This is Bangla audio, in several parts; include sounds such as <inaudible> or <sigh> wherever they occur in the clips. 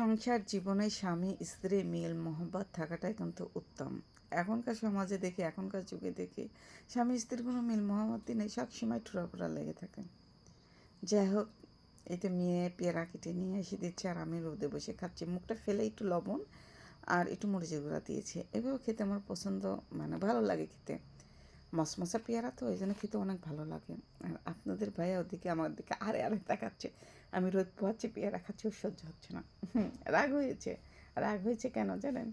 সংসার জীবনে স্বামী, স্ত্রী, মিল, মোহব্বত থাকাটাই কিন্তু উত্তম। এখনকার সমাজে দেখি, এখনকার যুগে দেখি, স্বামী, স্ত্রীর কোনো মিল মোহাম্মতই নেই সবসময় ঠুরাপুরা লেগে থাকে। যাই হোক, এই তো মেয়ে পেয়ারা কেটে নিয়ে এসে দিচ্ছে আর আমি রোদে বসে খাচ্ছি। মুখটা ফেলে একটু লবণ আর একটু মরিচের গুঁড়া দিয়েছে। এভাবে খেতে আমার পছন্দ মানে ভালো লাগে খেতে। মশমশা পেয়ারা তো ওই জন্য খেতে অনেক ভালো লাগে। আর আপনাদের ভাইয়া ওদিকে আমার দিকে আরে আরে তাকাচ্ছে। আমি রোদ পেয়ারা খাচ্ছি ওর সহ্য হচ্ছে না। রাগ হয়েছে। রাগ হয়েছে কেন জানেন?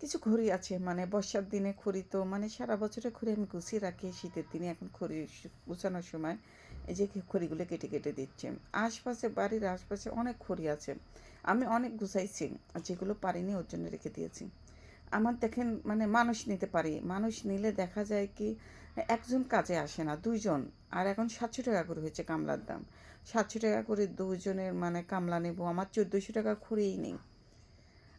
কিছু খড়ি আছে মানে বর্ষার দিনে খড়ি তো মানে সারা বছরে খড়ি আমি গুছিয়ে রাখি শীতের দিনে এখন খড়ি গুছানোর সময় এই যে খড়িগুলো কেটে কেটে দিচ্ছে। আশপাশে, বাড়ির আশপাশে অনেক খড়ি আছে। আমি অনেক গুছাইছি, যেগুলো পারিনি ওর জন্য রেখে দিয়েছি। আমার দেখেন মানে মানুষ নিতে পারি। মানুষ নিলে দেখা যায় কি, একজন কাজে আসে না, দুইজন। আর এখন সাতশো টাকা করে হয়েছে কামলার দাম। সাতশো টাকা করে দুজনের মানে কামলা নেব, আমার চোদ্দোশো টাকা খড়েই নেই।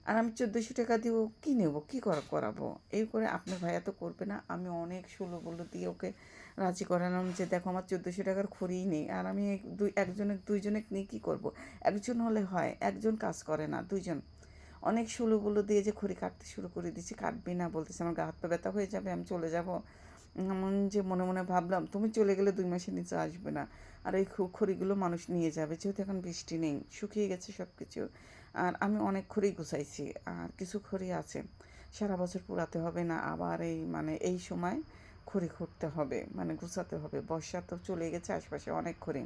আর আমি চোদ্দোশো টাকা দিয়েও কী নেব, কী করা, করাবো? এই করে আপনার ভাইয়া তো করবে না। আমি অনেক ষোলো বলো দিয়ে ওকে রাজি করালাম যে, দেখো, আমার চোদ্দোশো টাকার খড়িই নেই। আর আমি দুই, একজনের দুইজনে নিয়ে কী করব? একজন হলে হয়, একজন কাজ করে না, দুইজন অনেক ষোলো বলো দিয়ে যে খড়ি কাটতে শুরু করে দিচ্ছি কাটবি না বলতেছে। আমার গা হাত পা ব্যথা হয়ে যাবে, আমি চলে যাব। এমন যে মনে মনে ভাবলাম, তুমি চলে গেলে দুই মাসের নিচে আসবে না। আর এই খড়িগুলো মানুষ নিয়ে যাবে, যেহেতু এখন বৃষ্টি নেই, শুকিয়ে গেছে সব কিছু আর আমি অনেক খড়ি গুছাইছি, আর কিছু খড়ি আছে। সারা বছর পুরাতে হবে না, আবার এই মানে এই সময় খড়ি খুঁড়তে হবে মানে গুছাতে হবে। বর্ষা তো চলে গেছে, আশপাশে অনেক খড়ি,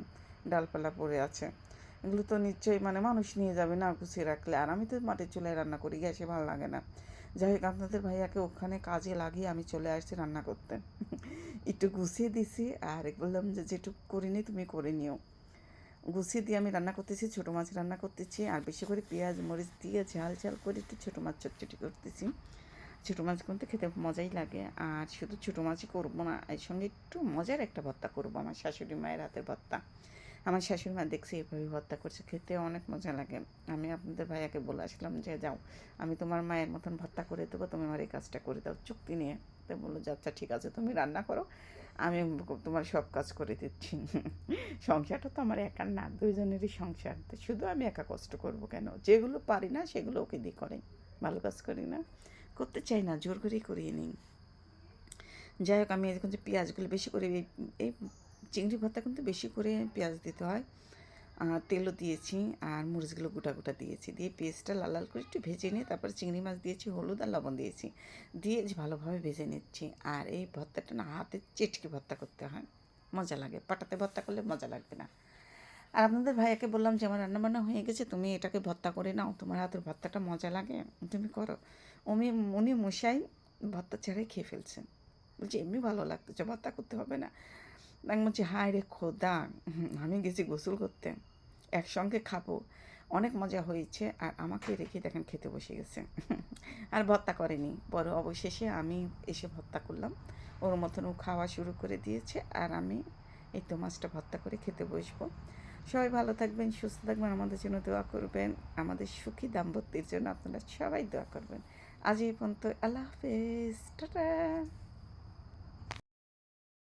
ডালপালা পড়ে আছে। এগুলো তো নিশ্চয়ই মানে মানুষ নিয়ে যাবে না গুছিয়ে রাখলে। আর আমি তো মাটির চুলায় রান্না করি, গ্যাসে ভালো লাগে না। যাই হোক, আপনাদের ভাইয়াকে ওখানে কাজে লাগিয়ে আমি চলে আসছি রান্না করতে। একটু গুছিয়ে দিছি আর বললাম যে যেটুকু করিনি তুমি করে নিও। গুছিয়ে দিয়ে আমি রান্না করতেছি, ছোটো মাছ রান্না করতেছি আর বেশি করে পেঁয়াজ, মরিচ দিয়ে ঝাল ঝাল করে একটু ছোটো মাছ চটচটি করতেছি। ছোটো মাছ কিন্তু খেতে মজাই লাগে আর শুধু ছোটো মাছই করব না, এর সঙ্গে একটু মজার একটা ভর্তা করব আমার শাশুড়ি মায়ের হাতের ভর্তা। আমার শাশুড়ি মা দেখছি এভাবে ভর্তা করছে, খেতে অনেক মজা লাগে। আমি আপনাদের ভাইয়াকে বলে আসলাম যে, যাও, আমি তোমার মায়ের মতন ভর্তা করে দেবো, তুমি আমার এই কাজটা করে দাও, চুক্তি নিয়ে। তো বলল আচ্ছা ঠিক আছে, তুমি রান্না করো, আমি তোমার সব কাজ করে দিচ্ছি। <laughs> সংসারটা তো আমার একার না, দুইজনেরই সংসার। তো শুধু আমি একা কষ্ট করব কেন? যেগুলো পারি না, সেগুলো ওকে দিয়ে করে। ভালো কাজ করি না, করতে চাই না, জোর করেই করিয়ে নিই। যাই হোক, আমি এখন যে পেঁয়াজগুলো বেশি করে এই চিংড়ি ভর্তা কিন্তু বেশি করে পেঁয়াজ দিতে হয়। আর তেলও দিয়েছি আর মরিচগুলো গোটা গোটা দিয়েছি। দিয়ে পেঁয়াজটা লাল লাল করে একটু ভেজে নিয়ে তারপরে চিংড়ি মাছ দিয়েছি, হলুদ আর লবণ দিয়েছি। দিয়ে ভালোভাবে ভেজে নিচ্ছি। আর এই ভর্তাটা না, হাতে চেটকে ভর্তা করতে হয়। মজা লাগে। পাটাতে ভর্তা করলে মজা লাগবে না। আর আপনাদের ভাইয়াকে বললাম যে, আমার রান্নাবান্না হয়ে গেছে, তুমি এটাকে ভর্তা করে নাও। তোমার হাতের ভর্তাটা মজা লাগে। তুমি করো। উনি উনি মশাই ভর্তা ছাড়াই খেয়ে ফেলছেন। বলছি, এমনি ভালো লাগতেছে ভর্তা করতে হবে না। আমি বলছি হায় রে খোদা, আমি গেছি গোসল করতে, একসঙ্গে খাব। অনেক মজা হয়েছে আর আমাকে রেখে দেখেন খেতে বসে গেছে। আর ভর্তা করেনি। পরে অবশেষে আমি এসে ভর্তা করলাম। ওর মতন ও খাওয়া শুরু করে দিয়েছে আর আমি এই তো মাছটা ভর্তা করে খেতে বসবো। সবাই ভালো থাকবেন, সুস্থ থাকবেন, আমাদের জন্য দোয়া করবেন। আমাদের সুখী দাম্পত্যের জন্য আপনারা সবাই দোয়া করবেন। আজ এই পর্যন্ত, আল্লাহ হাফেজ। টাটা।